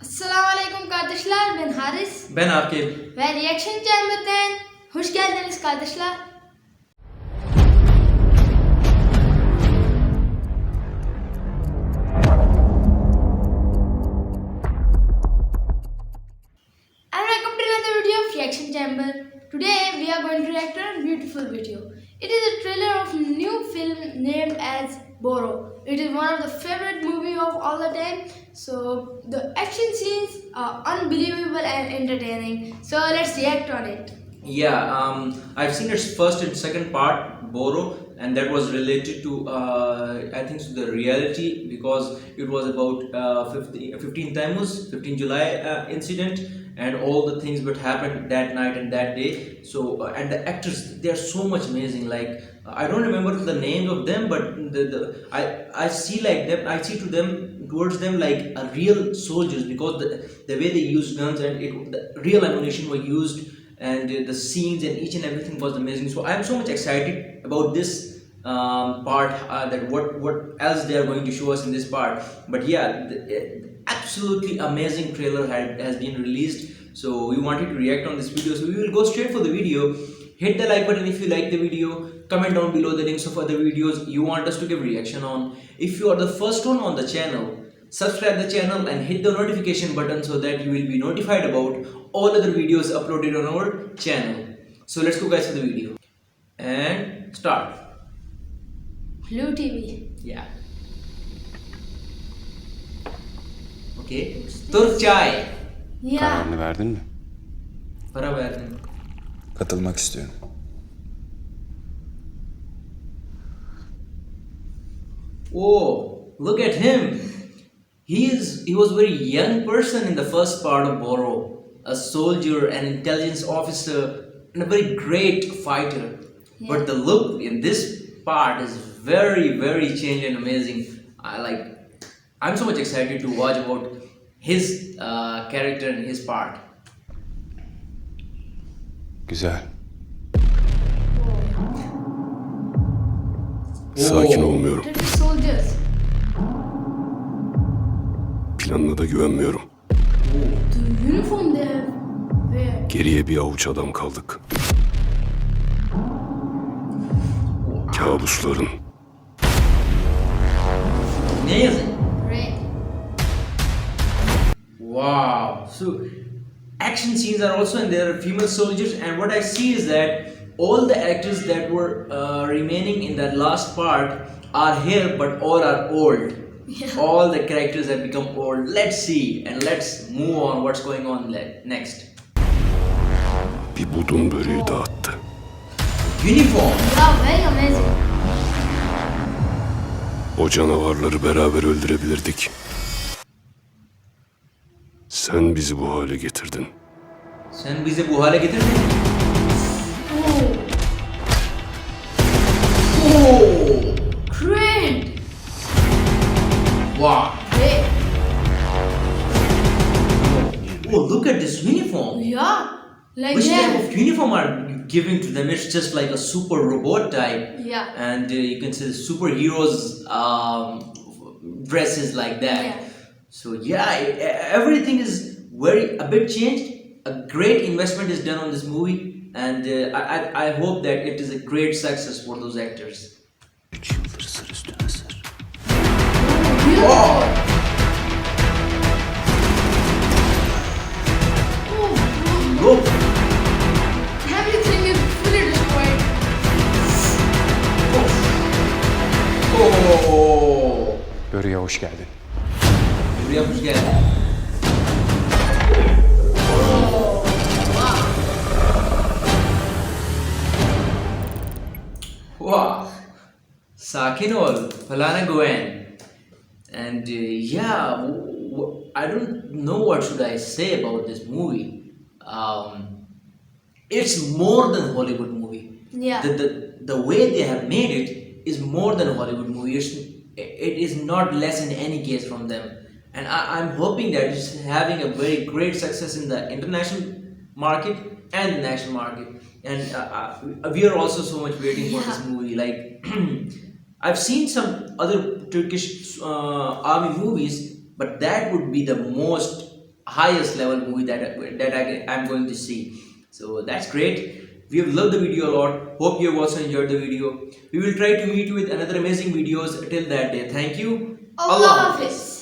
Assalamu alaikum kardeşler ben Haris Ben Akif. ve Reaction Chamber'den hoş geldiniz kardeşler. And welcome to another video of Reaction Chamber. Today we are going to react on a beautiful video. It is a trailer of new film named as Boro. It is one of the favorite movie of all the time. So the action scenes are unbelievable and entertaining. So let's react on it. Yeah, um, I've seen its first and second part, Boro, and that was related to, uh, I think, to the reality because it was about uh, 15, 15 Tammuz, 15 July uh, incident, and all the things that happened that night and that day. So, uh, and the actors, they are so much amazing. Like, I don't remember the names of them, but the, the I I see like them, I see to them towards them like a real soldiers because the, the way they use guns and it, the real ammunition were used and uh, the scenes and each and everything was amazing so i'm so much excited about this um, part uh, that what what else they are going to show us in this part but yeah the, uh, absolutely amazing trailer had, has been released. So we wanted to react on this video. So we will go straight for the video. Hit the like button if you like the video. Comment down below the links of other videos you want us to give reaction on. If you are the first one on the channel subscribe the channel and hit the notification button so that you will be notified about all other videos uploaded on our channel. So let's go guys to the video. And start. Blue TV. yeah okay Turk chai Yeah. Kararını verdin mi? para verdim Katılmak istiyorum. oh look at him he is he was a very young person in the first part of Boro a soldier an intelligence officer and a very great fighter Yeah. but the look in this part is very very changed and amazing i like i'm so much excited to watch about his uh, character and his part Güzel. Sakin olmuyorum. British soldiers. Planına da güvenmiyorum. The uniform they have. Where? Geriye bir avuç adam kaldık. Kabusların, amazing Great. Wow. So action scenes are also and there are female soldiers and what I see is that all the actors that were uh, remaining in that last part are here but all are old. Yeah. All the characters have become old. Let's see and let's move on what's going on le- next. bir budun böreği dağıttı. Uniform. Yeah, very amazing. O canavarları beraber öldürebilirdik. Sen bizi bu hale getirdin. Sen bizi bu hale getirdin. Oh, Oh. great. Wow. Great. Oh, look at this uniform. Yeah. Like Which type of uniform are you giving to them? It's just like a super robot type. Yeah. And uh, you can see the superheroes um, dresses like that. Yeah. So yeah, everything is very a bit changed. A great investment is done on this movie, and uh, I, I I hope that it is a great success for those actors. Üç yıldır sır üstüne sır. Beautiful. Oh, Look, everything is fully destroyed. oh, Böreğe hoş geldin. Buraya hoş geldin. Wow. Sakin ol, Falana Gwen. And uh, yeah, w- w- I don't know what should I say about this movie. Um, it's more than Hollywood movie. Yeah. The, the, the way they have made it is more than a Hollywood movie. It's, it is not less in any case from them. And I, I'm hoping that it's having a very great success in the international market and the national market. And uh, uh, we are also so much waiting for this movie. Like, I've seen some other Turkish uh, army movies, but that would be the most highest level movie that that I, I'm going to see. So that's great. We have loved the video a lot. Hope you have also enjoyed the video. We will try to meet you with another amazing videos till that day. Thank you. Allah Hafiz.